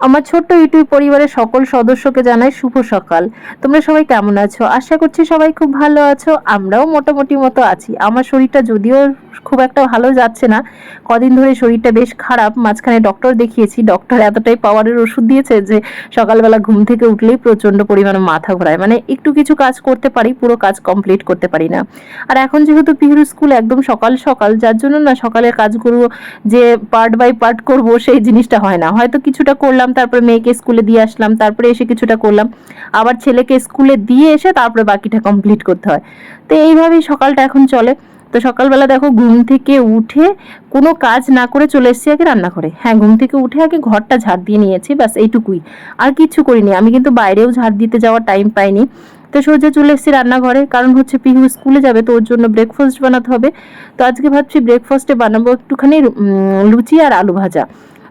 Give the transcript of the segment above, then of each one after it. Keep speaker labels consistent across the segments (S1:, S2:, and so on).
S1: আমার ছোট্ট ইউটিউব পরিবারের সকল সদস্যকে জানাই শুভ সকাল। তোমরা সবাই কেমন আছো? আশা করছি সবাই খুব ভালো আছো। আমরাও মোটামুটি মতো আছি। আমার শরীরটা যদিও খুব একটা ভালো যাচ্ছে না, কদিন ধরে শরীরটা বেশ খারাপ। মাঝখানে ডক্টর দেখিয়েছি ডক্টর এতটাই পাওয়ারের ওষুধ দিয়েছে যে সকালবেলা ঘুম থেকে উঠলেই প্রচণ্ড পরিমাণে মাথা ঘোরায়। মানে একটু কিছু কাজ করতে পারি, পুরো কাজ কমপ্লিট করতে পারি না। আর এখন যেহেতু পিহুর স্কুল একদম সকাল সকাল, যার জন্য না সকালের কাজগুলো যে পার্ট বাই পার্ট করব, সেই জিনিসটা হয় না। হয়তো কিছুটা করলাম তারপরে মেয়েকে স্কুলে দিয়ে আসলাম, তারপরে এসে কিছুটা করলাম। আবার ছেলেকে স্কুলে দিয়ে এসে তারপরে বাকিটা কমপ্লিট করতে হয়। তো এইভাবেই সকালটা এখন চলে। তো সকালবেলা দেখো ঘুম থেকে উঠে কোনো কাজ না করে চলে এসেছি আগে রান্না করে হ্যাঁ ঘুম থেকে উঠে আগে ঘরটা ঝাড় দিয়ে নিয়েছি, ব্যাস এইটুকুই। আর কিচ্ছু করিনি। আমি কিন্তু বাইরেও ঝাড় দিতে যাওয়ার টাইম পাইনি। তো সোজা চলে এসেছি রান্নাঘরে। কারণ হচ্ছে পিহু স্কুলে যাবে, তো ওর জন্য ব্রেকফাস্ট বানাতে হবে। তো আজকে ভাবছি ব্রেকফাস্টে বানাবো একটুখানি লুচি আর আলু ভাজা।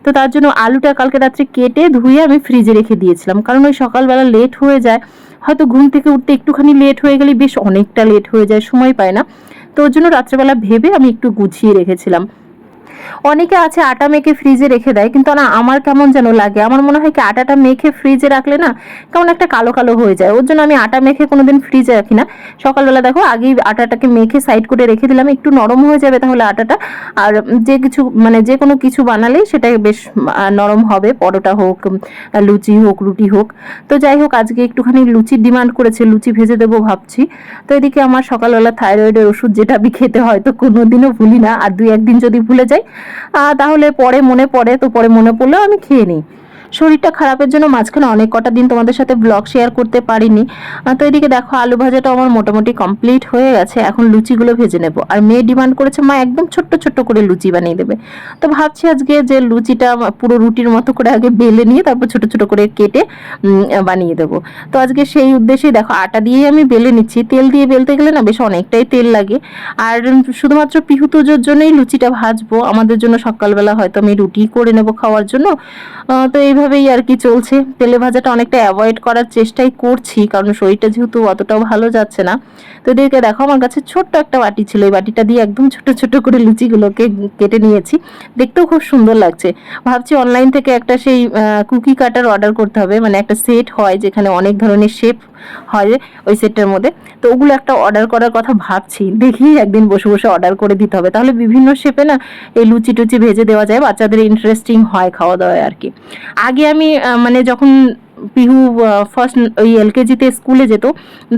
S1: তো তার জন্য আলুটা কালকে রাত্রে কেটে ধুয়ে আমি ফ্রিজে রেখে দিয়েছিলাম। কারণ ওই সকালবেলা লেট হয়ে যায়। হয়তো ঘুম থেকে উঠতে একটুখানি লেট হয়ে গেলে বেশ অনেকটা লেট হয়ে যায়, সময় পায় না। তো ওর জন্য রাত্রেবেলা ভেবে আমি একটু গুছিয়ে রেখেছিলাম। অনেকে আছে আটা মেখে ফ্রিজে রেখে দেয়, কিন্তু না, আমার কেমন যেন লাগে। আমার মনে হয় কি, আটাটা মেখে ফ্রিজে রাখলে না, কেমন একটা কালো কালো হয়ে যায়। ওর জন্য আমি আটা মেখে কোনোদিন ফ্রিজে রাখি না। সকালবেলা দেখো, আগেই আটাটাকে মেখে সাইড করে রেখে দিলাম, একটু নরম হয়ে যাবে তাহলে আটাটা। আর যে কিছু মানে যে কোনো কিছু বানালেই সেটা বেশ নরম হবে, পরোটা হোক লুচি হোক, রুটি হোক। তো যাই হোক, আজকে একটুখানি লুচির ডিমান্ড করেছে, লুচি ভেজে দেবো ভাবছি। তো এদিকে আমার সকালবেলা থাইরয়েডের ওষুধ যেটা আমি খেতে হয়তো কোনোদিনও ভুলি না, আর দুই একদিন যদি ভুলে যাই তাহলে পরে মনে পড়ে তো পরে মনে পড়লেও আমি খেয়ে নিই। শরীরটা খারাপের জন্য মাঝখানে অনেক কটা দিন তোমাদের সাথে ব্লগ শেয়ার করতে পারিনি। তো এদিকে দেখো, আলু ভাজাটা আমার মোটামুটি কমপ্লিট হয়ে গেছে। এখন লুচিগুলো ভেজে নেব। আর মেয়ে ডিমান্ড করেছে, মা একদম ছোট্ট ছোট্ট করে লুচি বানিয়ে দেবে। তো ভাবছি আজকে যে লুচিটা পুরো রুটির মতো করে আগে বেলে নিয়ে তারপর ছোট ছোট করে কেটে বানিয়ে দেবো। তো আজকে সেই উদ্দেশ্যেই দেখো, আটা দিয়ে আমি বেলে নিচ্ছি। তেল দিয়ে বেলতে গেলে না বেশ অনেকটাই তেল লাগে। আর শুধুমাত্র পিহু তুজোর জন্যই লুচিটা ভাজবো। আমাদের জন্য সকালবেলা হয়তো আমি রুটি করে নেব খাওয়ার জন্য। তো তো এইভাবেই আর কি চলছে। তেলে ভাজাটা অনেকটা অ্যাভয়েড করার চেষ্টাই করছি, কারণ শরীরটা যেহেতু অতটাও ভালো যাচ্ছে না। তো এদেরকে দেখো, আমার কাছে ছোট্ট একটা বাটি ছিল। এই বাটিটা দিয়ে একদম ছোট ছোট করে লুচিগুলোকে কেটে নিয়েছি। দেখতেও খুব সুন্দর লাগছে। ভাবছি অনলাইন থেকে একটা সেই কুকি কাটার অর্ডার করতে হবে। মানে একটা সেট হয় যেখানে অনেক ধরনের শেপ হয় ওই সেটটার মধ্যে। তো ওগুলো একটা অর্ডার করার কথা ভাবছি। দেখি একদিন বসে বসে অর্ডার করে দিতে হবে। তাহলে বিভিন্ন শেপে না এই লুচি টুচি ভেজে দেওয়া যায়। বাচ্চাদের ইন্টারেস্টিং হয় খাওয়া দাওয়ায় আর কি। আগে আমি মানে যখন পিহু ফার্স্ট ওই এলকেজিতে স্কুলে যেত,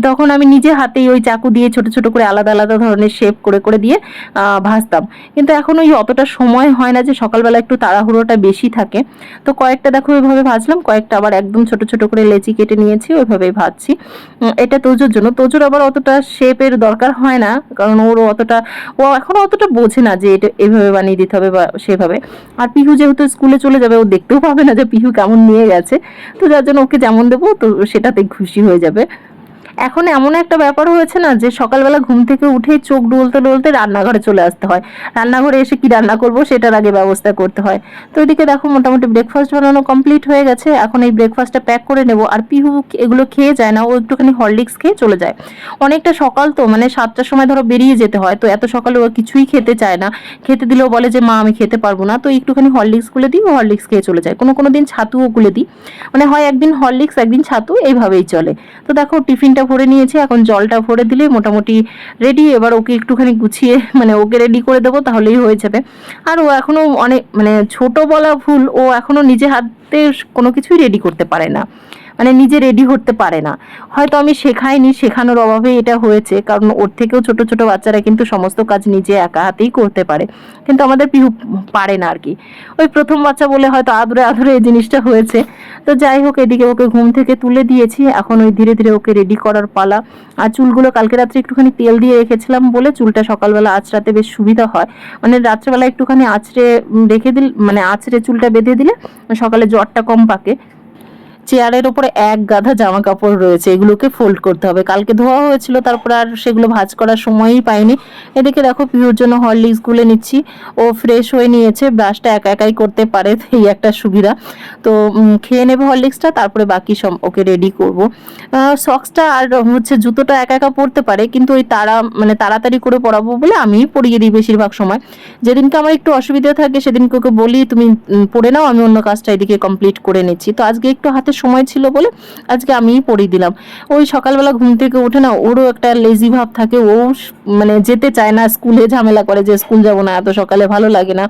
S1: তখন আমি নিজে হাতেই ওই চাকু দিয়ে ছোট ছোট করে আলাদা আলাদা ধরনের শেপ করে করে দিয়ে ভাজতাম কিন্তু এখন ওই অতটা সময় হয় না যে সকালবেলা একটু তাড়াহুড়োটা বেশি থাকে। তো কয়েকটা দেখো ওইভাবে ভাজলাম, কয়েকটা আবার একদম ছোট ছোট করে লেচি কেটে নিয়েছি, ওইভাবেই ভাজছি। এটা তোজোর জন্য। তোজোর আবার অতটা শেপের দরকার হয় না, কারণ ওর অতটা, ও এখনও অতটা বোঝে না যে এটা এভাবে বানিয়ে দিতে হবে বা সেভাবে। আর পিহু যেহেতু স্কুলে চলে যাবে, ও দেখতেও পাবে না যে পিহু কেমন নিয়ে গেছে। তো যার জন্য ওকে যেমন দেবো তো সেটাতে খুশি হয়ে যাবে। এখন এমন একটা ব্যাপার হয়েছে না যে সকালবেলা ঘুম থেকে উঠেই চোখ ডলতে ডলতে রান্নাঘরে চলে আসতে হয়। রান্নাঘরে এসে কি রান্না করব সেটার আগে ব্যবস্থা করতে হয়। তো এদিকে দেখো মোটামুটি ব্রেকফাস্ট বানানো কমপ্লিট হয়ে গেছে। এখন এই ব্রেকফাস্টটা প্যাক করে নেব। আর পিহু এগুলো খেয়ে যায় না, ও একটুখানি হরলিক্স খেয়ে চলে যায়। অনেকটা সকাল তো মানে সাতটার সময় ধরো বেরিয়ে যেতে হয়। তো এত সকালে ও কিছুই খেতে চায় না। খেতে দিলেও বলে যে, মা, আমি খেতে পারব না। তো একটুখানি হরলিক্স গুলে দিই, ও হরলিক্স খেয়ে চলে যায়। কোনো কোনো দিন ছাতুও গুলে দিই। মানে হয় একদিন হরলিক্স একদিন ছাতু, এইভাবেই চলে। তো দেখো টিফিনটা ভরে নিয়েছে, এখন জলটা ভরে দিলে মোটামুটি রেডি এবার ওকে একটুখানি গুছিয়ে মানে ওকে রেডি করে দেবো, তাহলেই হয়ে যাবে। আর ও এখনও অনেক মানে ছোট বলা ভুল, ও এখনও নিজে হাতে কোনো কিছুই রেডি করতে পারে না। মানে নিজে রেডি করতে পারে না। হয়তো আমি শেখাইনি, শেখানোর অভাবে এটা হয়েছে, কারণ ওর থেকেও ছোট ছোট বাচ্চারা কিন্তু সমস্ত কাজ নিজে একা হাতেই করতে পারে। কিন্তু আমাদের পিহু পারে না আর কি ওই প্রথম বাচ্চা বলে হয়তো আদরে আদরে এই জিনিসটা হয়েছে। তো যাই হোক, এদিকে ওকে ঘুম থেকে তুলে দিয়েছি। এখন ওই ধীরে ধীরে ওকে রেডি করার পালা। আর চুলগুলো কালকে রাত্রে একটুখানি তেল দিয়ে রেখেছিলাম বলে চুলটা সকালবেলা আঁচড়াতে বেশ সুবিধা হয়। মানে রাত্রেবেলা একটুখানি আঁচড়ে রেখে দিল মানে আঁচড়ে চুলটা বেঁধে দিলে সকালে জ্বরটা কম পাকে। চেয়ারের ওপরে এক গাধা জামা কাপড় রয়েছে, এগুলোকে ফোল্ড করতে হবে। কালকে ধোয়া হয়েছিল, তারপর আর সেগুলো ভাঁজ করার সময়ই পাইনি। এদিকে দেখো পিহুর জন্য হরলিক্স গুলে নিচ্ছি। ও ফ্রেশ হয়ে নিয়েছে ব্রাশটা একা একাই করতে পারে, এই একটা সুবিধা। তো খেয়ে নেবে হরলিক্সটা তারপরে বাকি সব ওকে রেডি করব। সক্সটা আর হচ্ছে জুতোটা একা একা পরতে পারে, কিন্তু ওই তারা মানে তাড়াতাড়ি করে পরাবো বলে আমিই পরিয়ে দিই বেশিরভাগ সময়। যেদিনকে আমার একটু অসুবিধা থাকে, সেদিনকে ওকে বলি, তুমি পরে নাও, আমি অন্য কাজটা এদিকে কমপ্লিট করে নিচ্ছি। তো আজকে একটু হাতে সময় ছিল বলে আজকে আমিই পড়িয়ে দিলাম। ওই সকালবেলা ঘুম থেকে ওঠে না ওরও একটা লেজি ভাব থাকে। ও মানে যেতে চায় না, স্কুলে ঝামেলা করে যে স্কুল যাব না, এত সকালে ভালো লাগে না।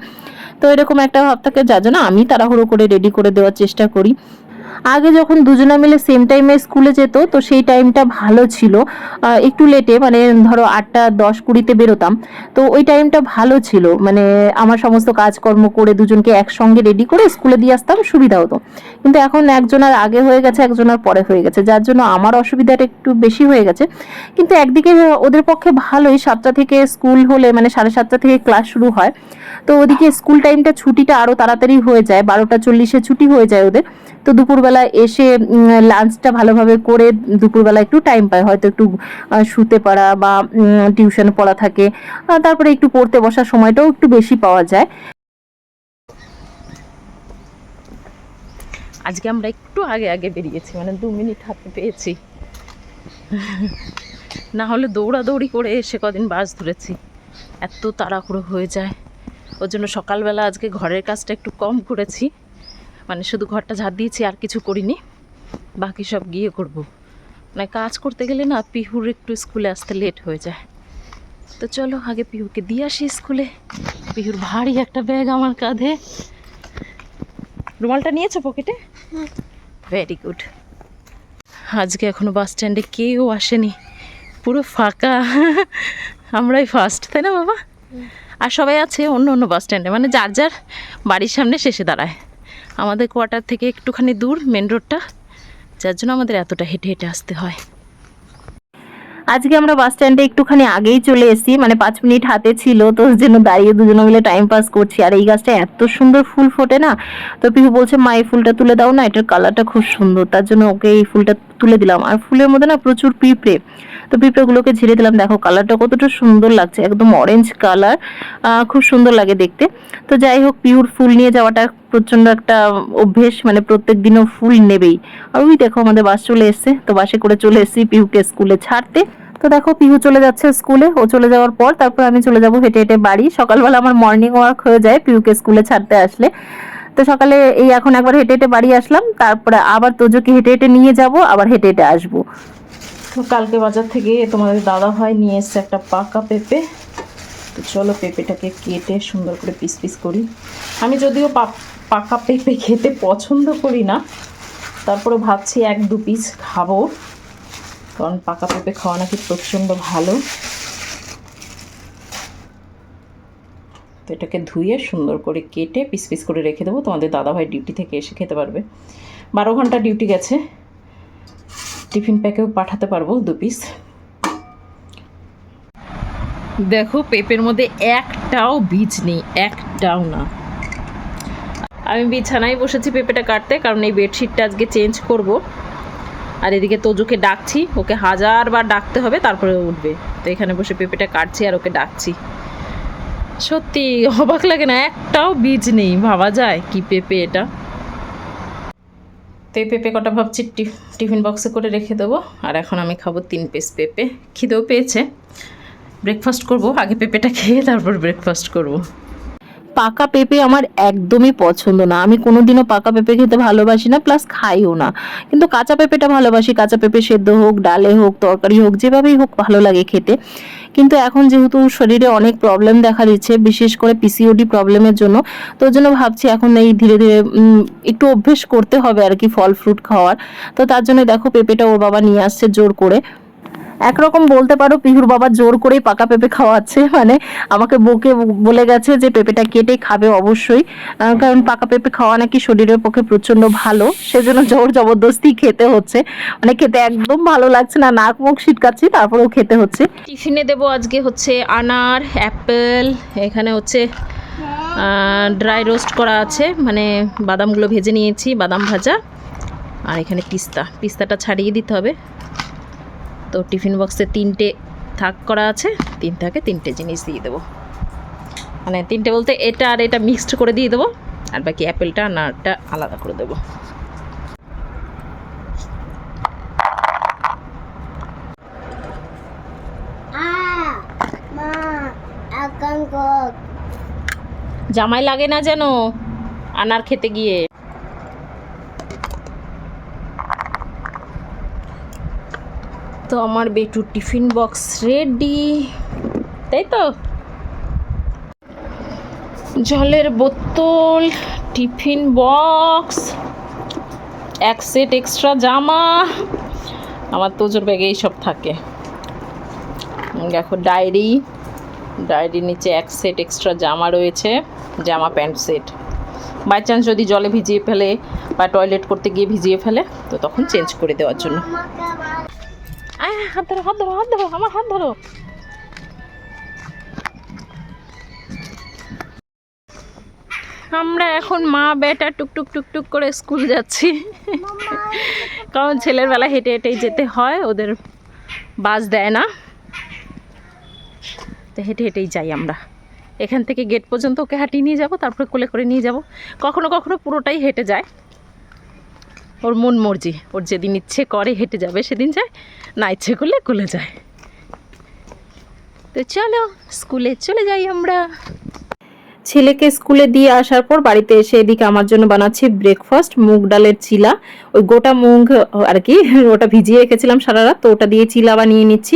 S1: তো এরকম একটা ভাব থাকে যার জন্য আমি তাড়াহুড়ো করে রেডি করে দেওয়ার চেষ্টা করি। আগে যখন দুজনে মিলে সেম টাইমে স্কুলে যেত, তো সেই টাইমটা ভালো ছিল। একটু লেটে মানে ধরো আটটা দশ কুড়িতে বেরোতাম। তো ওই টাইমটা ভালো ছিল। মানে আমার সমস্ত কাজকর্ম করে দুজনকে একসঙ্গে রেডি করে স্কুলে দিয়ে আসতাম, সুবিধা হতো। কিন্তু এখন একজনের আগে হয়ে গেছে, একজনের পরে হয়ে গেছে। যার জন্য আমার অসুবিধাটা একটু বেশি হয়ে গেছে। কিন্তু একদিকে ওদের পক্ষে ভালোই, সাতটা থেকে স্কুল হলে মানে সাড়ে সাতটা থেকে ক্লাস শুরু হয়। তো ওদিকে স্কুল টাইমটা ছুটিটা আরও তাড়াতাড়ি হয়ে যায়, বারোটা চল্লিশে ছুটি হয়ে যায় ওদের। তো দুপুরবেলা এসে লাঞ্চটা ভালোভাবে করে দুপুরবেলা একটু টাইম পায়। হয়তো একটু শুতে পারা বা টিউশন পড়া থাকে। তারপরে একটু পড়তে বসার সময়টাও একটু বেশি পাওয়া যায়।
S2: আজকে আমরা একটু আগে আগে বেরিয়েছি। মানে দু মিনিট হাতে পেয়েছি। না হলে দৌড়াদৌড়ি করে এসে কদিন বাস ধরেছি। এত তাড়াহুড়ো হয়ে যায়। ওর জন্য সকালবেলা আজকে ঘরের কাজটা একটু কম করেছি। মানে শুধু ঘরটা ঝাড় দিয়েছি আর কিছু করিনি। বাকি সব গিয়ে করব। মানে কাজ করতে গেলে না পিহুর একটু স্কুলে আসতে লেট হয়ে যায়। তো চলো আগে পিহুকে দিয়ে আসি স্কুলে। পিহুর ভারী একটা ব্যাগ আমার কাঁধে। রুমালটা নিয়েছো পকেটে ভেরি গুড আজকে এখনও বাস স্ট্যান্ডে কেউ আসেনি। পুরো ফাঁকা। আমরাই ফার্স্ট তাই না বাবা? আর সবাই আছে অন্য অন্য বাস স্ট্যান্ডে মানে যার যার বাড়ির সামনে শেষে দাঁড়ায়। আমাদের কোয়ার্টার থেকে একটুখানি দূর মেন রোডটা, যার জন্য আমাদের এতটা হেঁটে হেঁটে আসতে হয়।
S1: আজকে আমরা বাস স্ট্যান্ডে একটুখানি আগেই চলে এসেছি মানে পাঁচ মিনিট হাতে ছিল, তো জন্য দাঁড়িয়ে দুজনে মিলে টাইম পাস করছি। আর এই গাছটা এত সুন্দর ফুল ফোটে না, তো পিহু বলছে, মা, এই ফুলটা তুলে দাও না, এটার কালারটা খুব সুন্দর। তার জন্য ওকে এই ফুলটা তুলে দিলাম। আর ফুলের মধ্যে না প্রচুর পিঁপড়ে। তো পিঁপড়েগুলোকে ঝেড়ে দিলাম। দেখো, কালারটা কতটা সুন্দর লাগছে, একদম অরেঞ্জ কালার খুব সুন্দর লাগে দেখতে। তো যাই হোক পিহুর ফুল নিয়ে যাওয়াটা প্রচণ্ড একটা অভ্যেস মানে প্রত্যেক দিনও ফুল নেবেই। আর ওই দেখো, আমাদের বাস চলে এসছে, তো বাসে করে চলে এসেছি পিহুকে স্কুলে ছাড়তে। তো দেখো পিহু চলে যাচ্ছে স্কুলে, ও চলে যাওয়ার পর তারপর আমি চলে যাব হেঁটে হেঁটে বাড়ি। সকালবেলা আমার মর্নিং ওয়াক হয়ে যায় পিহুকে স্কুলে ছাড়তে আসলে। তো সকালে এই এখন একবার হেঁটে হেঁটে বাড়ি আসলাম, তারপরে আবার তোজোকে হেঁটে হেঁটে নিয়ে যাব, আবার হেঁটে হেঁটে আসব।
S2: কালকে বাজার থেকে তোমাদের দাদা ভাই নিয়ে এসছে একটা পাকা পেঁপে। তো চলো পেঁপেটাকে কেটে সুন্দর করে পিস পিস করি। আমি যদিও পাকা পেঁপে খেতে পছন্দ করি না তারপরে ভাবছি এক দু পিস খাব, কারণ পাকা পেঁপে খাওয়া নাকি প্রচণ্ড ভালো। তো এটাকে ধুয়ে সুন্দর করে কেটে পিস পিস করে রেখে দেবো। তোমাদের দাদাভাই ডিউটি থেকে এসে খেতে পারবে। বারো ঘণ্টা ডিউটি গেছে। টিফিন প্যাকেও পাঠাতে পারব দু পিস। দেখো, পেঁপের মধ্যে একটাও বীজ নেই, একটাও না। আমি বিছানায় বসেছি পেঁপেটা কাটতে, কারণ এই বেডশিটটা আজকে চেঞ্জ করব। আর এদিকে তোজুকে ডাকছি, ওকে হাজারবার ডাকতে হবে, তারপরে উঠবে। তো এখানে বসে পেঁপেটা কাটছি আর ওকে ডাকছি। সত্যি, অবাক লাগে না, একটাও বীজ নেই, ভাবা যায় কি পেঁপে এটা। তো এই পেঁপে কটা ভাবছি টিফ- টিফিন বক্সে করে রেখে দেবো। আর এখন আমি খাব তিন পিস পেঁপে। খিদেও পেয়েছে। ব্রেকফাস্ট করব, আগে পেঁপেটা খেয়ে তারপর ব্রেকফাস্ট করব।
S1: পাকা পেঁপে আমার একদমই পছন্দ না। আমি কোনোদিনও পাকা পেঁপে খেতে ভালোবাসি না প্লাস খাইও না। কিন্তু কাঁচা পেঁপেটা ভালোবাসি। কাঁচা পেঁপে সেদ্ধ হোক, ডালে হোক, তরকারি হোক, যেভাবেই হোক ভালো লাগে খেতে। কিন্তু এখন যেহেতু শরীরে অনেক প্রবলেম দেখা দিচ্ছে, বিশেষ করে পিসিওডি প্রবলেমের জন্য, তো জন্য ভাবছি এখন এই ধীরে ধীরে একটু অভ্যেস করতে হবে আর কি ফল ফ্রুট খাওয়ার। তো তার জন্য দেখো পেঁপেটা ওর বাবা নিয়ে আসছে জোর করে। একরকম বলতে পারো, পিহুর বাবা জোর করেই পাকা পেঁপে খাওয়াচ্ছে মানে আমাকে বকে বলে গেছে যে পেঁপেটা কেটে খাবে অবশ্যই কারণ পাকা পেঁপে খাওয়া নাকি শরীরের পক্ষে প্রচণ্ড ভালো, সেজন্য জোর জবরদস্তি খেতে হচ্ছে মানে খেতে একদম ভালো লাগছে না, নাক মুখ ছিটকাচ্ছি, তারপরেও খেতে হচ্ছে।
S2: টিফিনে দেবো আজকে হচ্ছে আনার, অ্যাপেল, এখানে হচ্ছে ড্রাই রোস্ট করা আছে মানে বাদামগুলো ভেজে নিয়েছি, বাদাম ভাজা, আর এখানে পিস্তা, পিস্তাটা ছাড়িয়ে দিতে হবে। তো টিফিন বক্সে তিনটে থাক করা আছে তিন থাকে তিনটে জিনিস দিয়ে দেবো। মানে তিনটে বলতে এটা আর এটা মিক্সড করে দিয়ে দেবো আর বাকি অ্যাপেলটা আর নাটটা আলাদা করে দেবো. জামাই লাগে না যেন আনার খেতে গিয়ে। তো আমার বেটু টিফিন বক্স রেডি। তাই তো? জলের বোতল, টিফিন বক্স, এক সেট এক্সট্রা জামা, আমার তোজোর ব্যাগে এইসব থাকে। দেখো ডায়েরি, ডায়েরির নিচে এক সেট এক্সট্রা জামা রয়েছে, জামা প্যান্ট সেট। বাই চান্স যদি জলে ভিজিয়ে ফেলে বা টয়লেট করতে গিয়ে ভিজিয়ে ফেলে, তো তখন চেঞ্জ করে দেওয়ার জন্য। হাত হাত ধরো হাত ধরো, আমার হাত ধরো। আমরা এখন মা বেটা টুকটুক টুকটুক করে স্কুল যাচ্ছি। কারণ ছেলের বেলা হেঁটে হেঁটেই যেতে হয়, ওদের বাস দেয় না। তো হেঁটে হেঁটেই যাই আমরা। এখান থেকে গেট পর্যন্ত ওকে হাঁটিয়ে নিয়ে যাব, তারপরে কোলে করে নিয়ে যাব। কখনো কখনো পুরোটাই হেঁটে যায়। ওর মন মর্জি। ওর যেদিন ইচ্ছে করে হেঁটে যাবে, সেদিন যায়। না ইচ্ছে করলে কুলে যায়। তো চলো, স্কুলে চলে যাই আমরা।
S1: ছেলেকে স্কুলে দিয়ে আসার পর বাড়িতে এসে এদিকে আমার জন্য বানাচ্ছি ব্রেকফাস্ট মুগ ডালের চিলা। ওই গোটা মুগ আর কি, ওটা ভিজিয়ে রেখেছিলাম সারা রাত, তো ওটা দিয়ে চিলা বানিয়ে নিচ্ছি।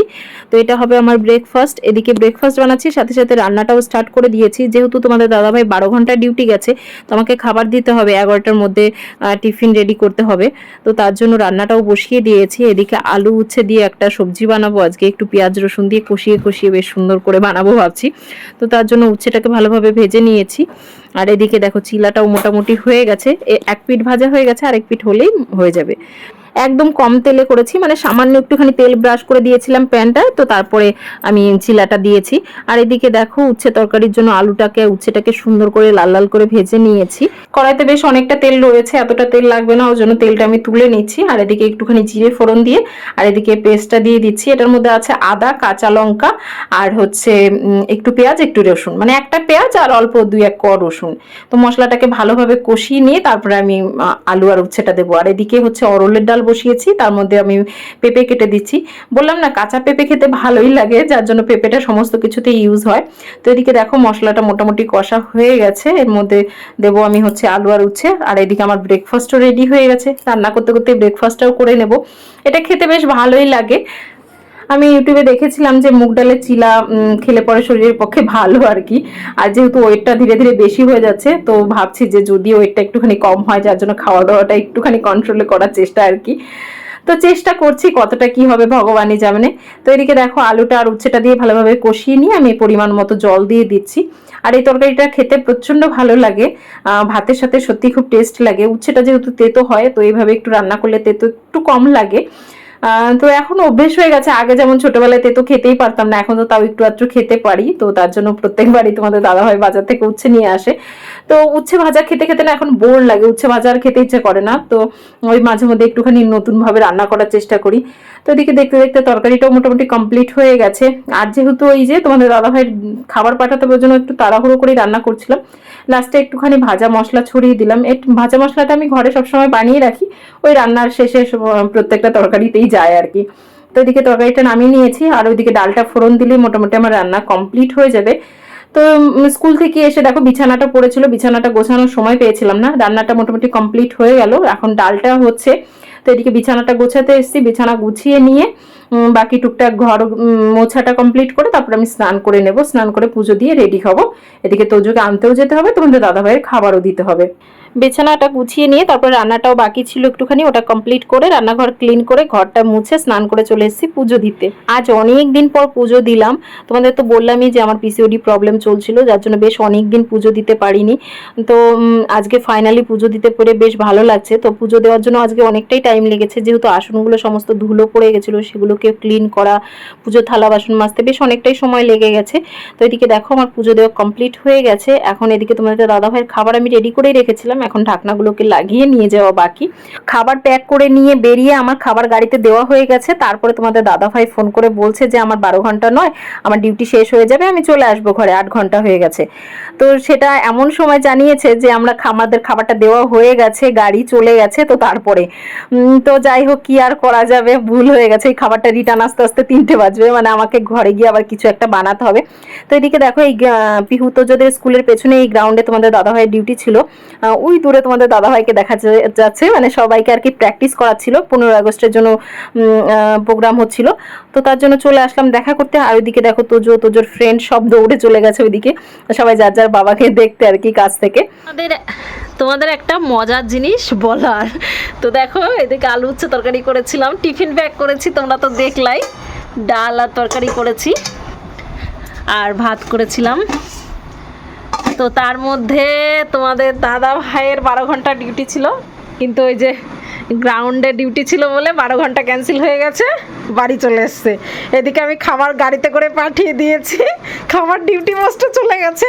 S1: তো এটা হবে আমার ব্রেকফাস্ট এদিকে ব্রেকফাস্ট বানাচ্ছি, সাথে সাথে রান্নাটাও স্টার্ট করে দিয়েছি। যেহেতু তোমাদের দাদাভাই বারো ঘণ্টা ডিউটি গেছে, তো আমাকে খাবার দিতে হবে, এগারোটার মধ্যে টিফিন রেডি করতে হবে। তো তার জন্য রান্নাটাও বসিয়ে দিয়েছি। এদিকে আলু উচ্ছে দিয়ে একটা সবজি বানাবো, আজকে একটু পেঁয়াজ রসুন দিয়ে কষিয়ে কষিয়ে বেশ সুন্দর করে বানাবো ভাবছি। তো তার জন্য উচ্ছেটাকে ভালোভাবে ভেজে নিয়েছি। আর এদিকে দেখো চিলাটাও মোটামুটি হয়ে গেছে। এক পিঠ ভাজা হয়ে গেছে আর এক পিঠ হলেই হয়ে যাবে। একদম কম তেলে করেছি মানে সামান্য একটুখানি তেল ব্রাশ করে দিয়েছিলাম প্যানটায় তো তারপরে আমি চিলাটা দিয়েছি। আর এদিকে দেখো উচ্ছে তরকারির জন্য আলুটাকে, উচ্ছেটাকে সুন্দর করে লাল লাল করে ভেজে নিয়েছি। কড়াইতে বেশ অনেকটা তেল রয়েছে, এতটা তেল লাগবে না, ওই জন্য তেলটা আমি তুলে নিচ্ছি। আর এদিকে একটুখানি জিরে ফোড়ন দিয়ে, আর এদিকে পেস্টটা দিয়ে দিচ্ছি। এটার মধ্যে আছে আদা, কাঁচা লঙ্কা, আর হচ্ছে একটু পেঁয়াজ, একটু রসুন। মানে একটা পেঁয়াজ আর অল্প দুই এক ক রসুন। তো মশলাটাকে ভালোভাবে কষিয়ে নিয়ে তারপরে আমি আলু আর উচ্ছেটা দেবো। আর এদিকে হচ্ছে অরলের ডাল বসিয়েছি, তার মধ্যে আমি পেঁপে কেটে দিচ্ছি। বললাম না, কাঁচা পেঁপে খেতে ভালোই লাগে, যার জন্য পেঁপেটা সমস্ত কিছুতে ইউজ হয়। তো এদিকে দেখো মশলাটা মোটামুটি কষা হয়ে গেছে। এর মধ্যে দেবো আমি হচ্ছে আলু আর উচ্ছে। আর এদিকে আমার ব্রেকফাস্টও রেডি হয়ে গেছে। রান্না করতে করতে ব্রেকফাস্টটাও করে নেব। এটা খেতে বেশ ভালোই লাগে। আমি ইউটিউবে দেখেছিলাম যে মুগ ডালের চিলা খেলে পরে শরীরের পক্ষে ভালো আর কি। আর যেহেতু ওয়েটটা ধীরে ধীরে বেশি হয়ে যাচ্ছে, তো ভাবছি যে যদি ওয়েটটা একটুখানি কম হয়, যার জন্য খাওয়া দাওয়াটা একটুখানি কন্ট্রোলে করার চেষ্টা আর কি। তো চেষ্টা করছি কতটা কি হবে, ভগবানই জানে। তো এদিকে দেখো, আলুটা আর উচ্ছেটা দিয়ে ভালোভাবে কষিয়ে নিয়ে আমি পরিমাণ মতো জল দিয়ে দিচ্ছি। আর এই তরকারিটা খেতে প্রচণ্ড ভালো লাগে। ভাতের সাথে সত্যি খুব টেস্ট লাগে। উচ্ছেটা যেহেতু তেতো হয়, তো এইভাবে একটু রান্না করলে তেতো একটু কম লাগে। তো এখন অভ্যেস হয়ে গেছে। আগে যেমন ছোটবেলায় তেতো খেতেই পারতাম না, এখন তো তাও একটু আধটু খেতে পারি। তো তার জন্য প্রত্যেকবারই তোমাদের দাদাভাই বাজার থেকে উচ্ছে নিয়ে আসে। তো উচ্ছে ভাজা খেতে খেতে না এখন বোর লাগে, উচ্ছে ভাজা আর খেতে ইচ্ছে করে না। তো ওই মাঝে মধ্যে একটুখানি নতুন ভাবে রান্না করার চেষ্টা করি। তো এদিকে দেখতে দেখতে তরকারিটাও মোটামুটি কমপ্লিট হয়ে গেছে। আর যেহেতু ওই যে তোমাদের দাদাভাই খাবার পাঠাতে জন্য একটু তাড়াহুড়ো করে রান্না করছিলাম। লাস্টে একটুখানি ভাজা মশলা ছড়িয়ে দিলাম। ভাজা মশলাটা আমি ঘরে সবসময় বানিয়ে রাখি। ওই রান্নার শেষে প্রত্যেকটা তরকারিতেই যায় আর কি। তো এদিকে তরকারিটা নামিয়ে নিয়েছি, আর ওইদিকে ডালটা ফোড়ন দিলে মোটামুটি আমার রান্না কমপ্লিট হয়ে যাবে। তো স্কুল থেকে এসে দেখো বিছানাটা পড়েছিল, বিছানাটা গোছানোর সময় পেয়েছিলাম না, রান্নাটা মোটামুটি কমপ্লিট হয়ে গেল, এখন ডালটা হচ্ছে। তো এদিকে বিছানাটা গোছাতে এসেছি, বিছানা গুছিয়ে নিয়ে বাকি টুকটাক ঘর মোছাটা কমপ্লিট করে তারপর আমি স্নান করে নেব, স্নান করে পুজো দিয়ে রেডি হব। এদিকে তোজোকে আনতেও যেতে হবে, তোমাদের দাদাভাইয়ের খাবারও দিতে হবে। বিছানাটা গুছিয়ে নিয়ে তারপর রান্নাটাও বাকি ছিল একটুখানি, ওটা কমপ্লিট করে রান্নাঘর ক্লিন করে ঘরটা মুছে স্নান করে চলে এসেছি পুজো দিতে। আজ অনেক দিন পর পুজো দিলাম। তোমাদের তো বললামই যে আমার পিসিওডি প্রবলেম চলছিল, যার জন্য বেশ অনেক দিন পুজো দিতে পারিনি। তো আজকে ফাইনালি পুজো দিতে পেরে বেশ ভালো লাগছে। তো পুজো দেওয়ার জন্য আজকে অনেকটাই টাইম লেগেছে, যেহেতু আসনগুলো সমস্ত ধুলো পড়ে গেছিল, সেগুলোকে ক্লিন করা, পুজো থালা বাসন মাজতে বেশ অনেকটাই সময় লেগে গেছে। তো এদিকে দেখো আমার পুজো দেওয়া কমপ্লিট হয়ে গেছে। এখন এদিকে তোমাদের দাদা ভাইয়ের খাবার আমি রেডি করেই রেখেছিলাম। এখন ঢাকনাগুলোকে লাগিয়ে নিয়ে যাওয়া বাকি। খাবার প্যাক করে নিয়ে বেরিয়ে আমার খাবার গাড়িতে দেওয়া হয়ে গেছে। তারপরে তোমাদের দাদা ভাই ফোন করে বলছে যে আমার বারো ঘণ্টা নয় আমার ডিউটি শেষ হয়ে যাবে আমি চলে আসব ঘরে আট ঘণ্টা হয়ে গেছে। তো সেটা এমন সময় জানিয়েছে যে আমরা আমাদের খাবারটা দেওয়া হয়ে গেছে গাড়ি চলে গেছে তো তারপরে। তো যাই হোক কি আর করা যাবে? ভুল হয়ে গেছে এই খাবারটা রিটার্ন আস্তে আস্তে তিনটে বাজবে মানে আমাকে ঘরে গিয়ে আবার কিছু একটা বানাতে হবে। তো এদিকে দেখো এই আহ, পিহু তোজোদের স্কুলের পেছনে এই গ্রাউন্ডে তোমাদের দাদাভাইয়ের ডিউটি ছিল আহ, ওই দূরে তোমাদের দাদাভাইকে দেখা যাচ্ছে। মানে সবাইকে আর কি প্র্যাকটিস করাচ্ছিল। পনেরোই আগস্টের জন্য প্রোগ্রাম হচ্ছিল। তো তার জন্য চলে আসলাম দেখা করতে। আর ওইদিকে দেখো তোজো, তোজোর ফ্রেন্ড সব দৌড়ে চলে গেছে ওইদিকে। সবাই যার যার বাবাকে দেখতে আর কি কাছ থেকে।
S2: তোমাদের একটা মজার জিনিস বলার। তো দেখো, এদিকে আলু উচ্ছে তরকারি করেছিলাম। টিফিন ব্যাগ করেছি, তোমরা তো দেখলাই। ডাল আর তরকারি করেছি। আর ভাত করেছিলাম। তো তার মধ্যে তোমাদের দাদা ভাইয়ের বারো ঘণ্টা ডিউটি ছিল, কিন্তু ওই যে গ্রাউন্ডে ডিউটি ছিল বলে বারো ঘণ্টা ক্যান্সেল হয়ে গেছে, বাড়ি চলে এসছে। এদিকে আমি খাবার গাড়িতে করে পাঠিয়ে দিয়েছি খাবার ডিউটি পোস্টে চলে গেছে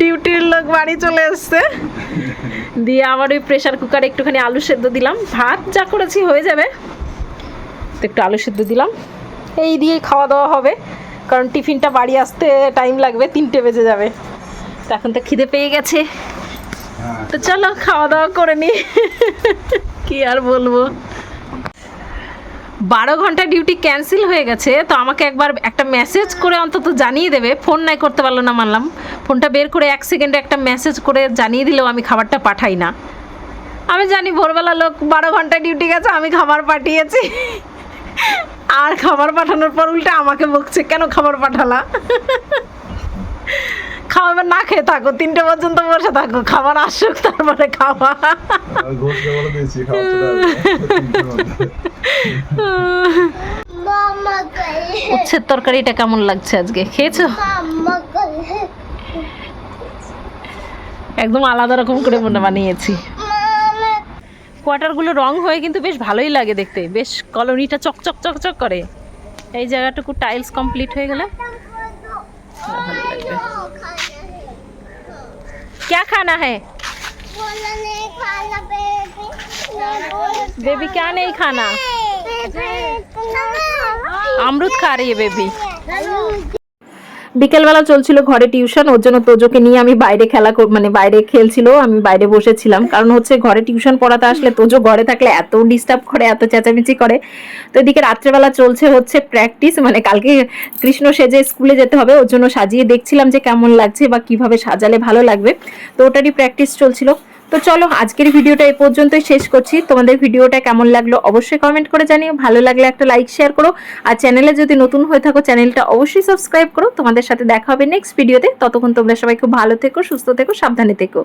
S2: ডিউটির লোক বাড়ি চলে এসছে। দিয়ে আবার ওই প্রেশার কুকারে একটুখানি আলু সেদ্ধ দিলাম, ভাত যা করেছি হয়ে যাবে। তো একটু আলু সেদ্ধ দিলাম, এই দিয়েই খাওয়া দাওয়া হবে। কারণ টিফিনটা বাড়ি আসতে টাইম লাগবে, তিনটে বেজে যাবে। তো এখন তো খিদে পেয়ে গেছে। তো চলো, খাওয়া দাওয়া করে নি। কি আর বলব? বারো ঘণ্টা ডিউটি ক্যান্সেল হয়ে গেছে, তো আমাকে একবার একটা মেসেজ করে অন্তত জানিয়ে দেবে। ফোন নাই করতে পারল না মানলাম। ফোনটা বের করে এক সেকেন্ডে একটা মেসেজ করে জানিয়ে দিলেও আমি খাবারটা পাঠাই না। আমি জানি ভোরবেলা লোক বারো ঘণ্টা ডিউটি গেছে, আমি খাবার পাঠিয়েছি। আর খাবার পাঠানোর পর উল্টে আমাকে বকছে কেন খাবার পাঠালা? খাবার না খেয়ে থাকো তিনটে পর্যন্ত বসে থাকো খাবার আসুক তারপরে খাওয়া। উচ্ছের তরকারিটা কেমন লাগছে আজকে? খেয়েছো? একদম আলাদা রকম করে মনে বানিয়েছি। কোয়ার্টারগুলো রং হয়ে কিন্তু বেশ ভালোই লাগে দেখতে বেশ কলোনিটা চকচক চকচক করে এই জায়গাটুকু টাইলস কমপ্লিট হয়ে গেলে ভালো লাগবে क्या खाना है
S3: बोला नहीं खाना बेबी
S2: बेबी क्या नहीं खाना अमरुद खा रही है बेबी
S1: বিকেলবেলা চলছিল ঘরে টিউশন, ওর জন্য তোজোকে নিয়ে আমি বাইরে খেলা মানে বাইরে খেলছিল, আমি বাইরে বসেছিলাম। কারণ হচ্ছে ঘরে টিউশন পড়াতে আসলে তোজো ঘরে থাকলে এত ডিস্টার্ব করে, এত চেঁচামেচি করে। তো এদিকে রাত্রেবেলা চলছে হচ্ছে প্র্যাকটিস মানে কালকে কৃষ্ণ সেজে স্কুলে যেতে হবে, ওর জন্য সাজিয়ে দেখছিলাম যে কেমন লাগছে বা কীভাবে সাজালে ভালো লাগবে। তো ওটারই প্র্যাকটিস চলছিল। তো চলো, আজকের ভিডিওটা এই পর্যন্তই শেষ করছি। তোমাদের ভিডিওটা কেমন লাগল অবশ্যই কমেন্ট করে জানিও। ভালো লাগলে একটা লাইক শেয়ার করো। আর চ্যানেলে যদি নতুন হয়ে থাকো চ্যানেলটা অবশ্যই সাবস্ক্রাইব করো। তোমাদের সাথে দেখা হবে নেক্সট ভিডিওতে ততক্ষণ তোমরা সবাই খুব ভালো থেকো, সুস্থ থেকো, সাবধানে থেকো।